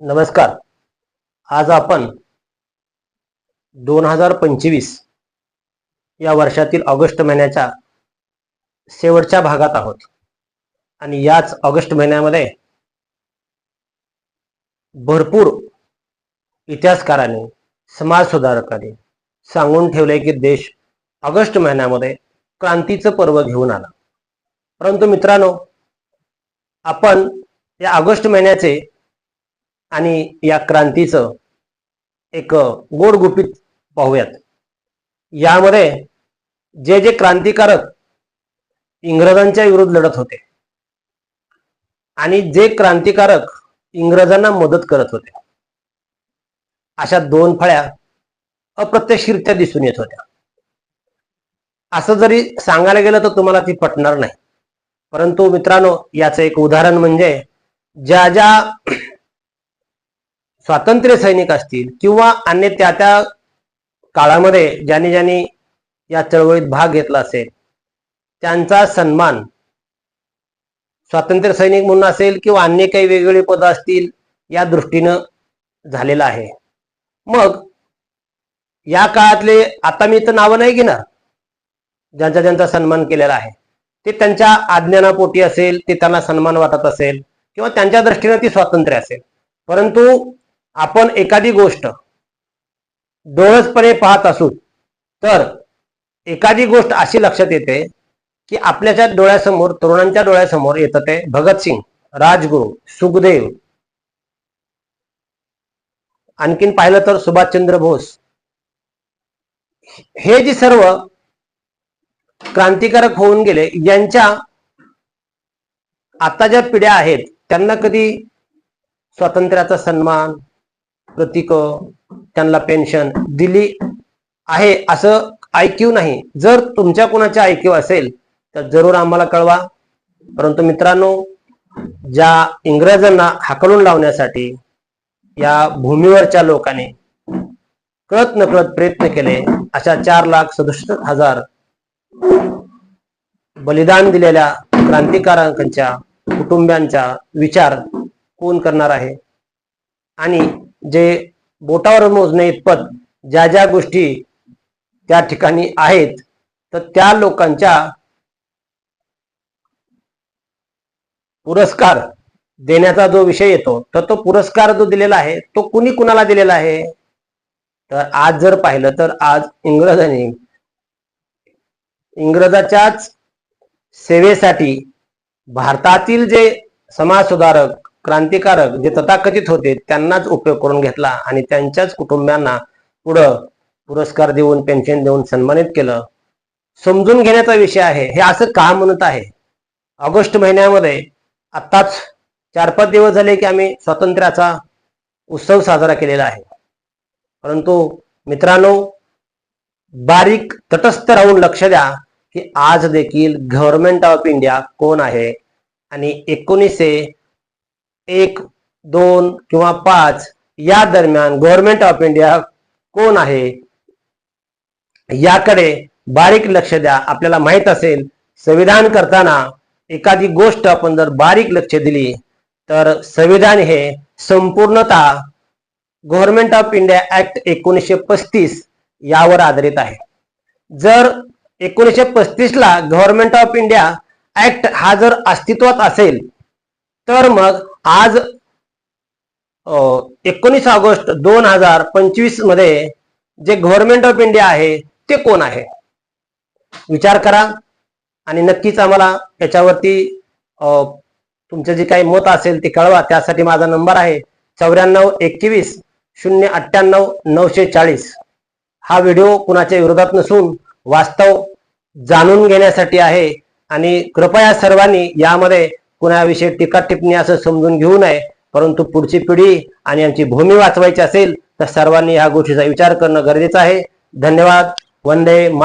नमस्कार. आज आपण दोन हजार पंचवीस या वर्षातील ऑगस्ट महिन्याच्या शेवटच्या भागात आहोत. आणि याच ऑगस्ट महिन्यामध्ये भरपूर इतिहासकारांनी समाजसुधारकांनी सांगून ठेवले की देश ऑगस्ट महिन्यामध्ये क्रांतीचं पर्व घेऊन आला. परंतु मित्रांनो आपण या ऑगस्ट महिन्याचे आणि या क्रांतीचं एक गोड गुपित पाहूयात. यामध्ये जे जे क्रांतिकारक इंग्रजांच्या विरुद्ध लढत होते आणि जे क्रांतिकारक इंग्रजांना मदत करत होते अशा दोन फळ्या अप्रत्यक्षरित्या दिसून येत होत्या. असं जरी सांगायला गेलं तर तुम्हाला ती पटणार नाही. परंतु मित्रांनो याचं एक उदाहरण म्हणजे ज्या ज्या स्वातंत्र्य सैनिक असतील किंवा अन्य त्या त्या काळामध्ये ज्यांनी ज्यांनी या चळवळीत भाग घेतला असेल त्यांचा सन्मान स्वातंत्र्य सैनिक म्हणून असेल किंवा अन्य काही वेगवेगळी पदं असतील या दृष्टीनं झालेला आहे. मग या काळातले आता मी तर नावं नाही घेणार ज्यांचा ज्यांचा सन्मान केलेला आहे ते त्यांच्या आज्ञानापोटी असेल ते त्यांना सन्मान वाटत असेल किंवा त्यांच्या दृष्टीने ती स्वातंत्र्य असेल. परंतु आपण एखादी गोष्ट डोळसपणे पाहत असू तर एखादी गोष्ट अशी लक्षात येते की आपल्याच्या डोळ्यासमोर तरुणांच्या डोळ्यासमोर येतं ते भगतसिंग राजगुरू सुखदेव. आणखीन पाहिलं तर सुभाषचंद्र बोस. हे जे सर्व क्रांतिकारक होऊन गेले यांच्या आता ज्या पिढ्या आहेत त्यांना कधी स्वातंत्र्याचा सन्मान प्रतीक त्यांना पेन्शन दिली आहे असं ऐक्यू नाही. जर तुमच्या कोणाच्या ऐक्यू असेल तर जरूर आम्हाला कळवा. परंतु मित्रांनो ज्या इंग्रजांना हाकलून लावण्यासाठी या भूमीवरच्या लोकांनी कळत नकळत प्रयत्न केले अशा चार लाख सदुसष्ट हजार बलिदान दिलेल्या क्रांतिकारकांच्या कुटुंबियांचा विचार कोण करणार आहे? आणि जे बोटावर मोजणे इतपत ज्या ज्या गोष्टी त्या ठिकाणी आहेत तर त्या लोकांच्या पुरस्कार देण्याचा जो विषय येतो तर तो पुरस्कार जो दिलेला आहे तो कुणी कुणाला दिलेला आहे? तर आज जर पाहिलं तर आज इंग्रजांनी इंग्रजाच्याच सेवेसाठी भारतातील जे समाजसुधारक क्रांतिकारक जे तथाकथित होते त्यांनाच उपयोग करून घेतला आणि त्यांच्याच कुटुंबियांना पुढं पुरस्कार देऊन पेन्शन देऊन सन्मानित केलं. समजून घेण्याचा विषय आहे. हे असं का म्हणत आहे? ऑगस्ट महिन्यामध्ये आत्ताच चार पाच दिवस झाले की आम्ही स्वातंत्र्याचा उत्सव साजरा केलेला आहे. परंतु मित्रांनो बारीक तटस्थ राहून लक्ष द्या की आज देखील गव्हर्नमेंट ऑफ इंडिया कोण आहे? आणि एकोणीसशे एक दोन किंवा पाच या दरम्यान गव्हर्नमेंट ऑफ इंडिया कोण आहे? याकडे बारीक लक्ष द्या. आपल्याला माहीत असेल संविधान करताना एखादी गोष्ट आपण जर बारीक लक्ष दिली तर संविधान हे संपूर्णतः गव्हर्नमेंट ऑफ इंडिया ऍक्ट एकोणीसशे पस्तीस यावर आधारित आहे. जर एकोणीसशे पस्तीस ला गव्हर्नमेंट ऑफ इंडिया ऍक्ट हा जर अस्तित्वात असेल तर मग आज एकोणीस ऑगस्ट दोन हजार पंचवीसमध्ये जे गव्हर्नमेंट ऑफ इंडिया आहे ते कोण आहे? विचार करा. आणि नक्कीच आम्हाला याच्यावरती तुमचं जे काही मत असेल ते कळवा. त्यासाठी माझा नंबर आहे चौऱ्याण्णव एकवीस शून्य अठ्ठ्याण्णव नऊशे चाळीस. हा व्हिडिओ कुणाच्या विरोधात नसून वास्तव जाणून घेण्यासाठी आहे. आणि कृपया सर्वांनी यामध्ये कुणाविषयी टीका टिप्पणी असं समजून घेऊ नये परंतु पुढची पिढी आणि आमची भूमी वाचवायची असेल तर सर्वांनी ह्या गोष्टीचा विचार करणं गरजेचं आहे. धन्यवाद. वंदे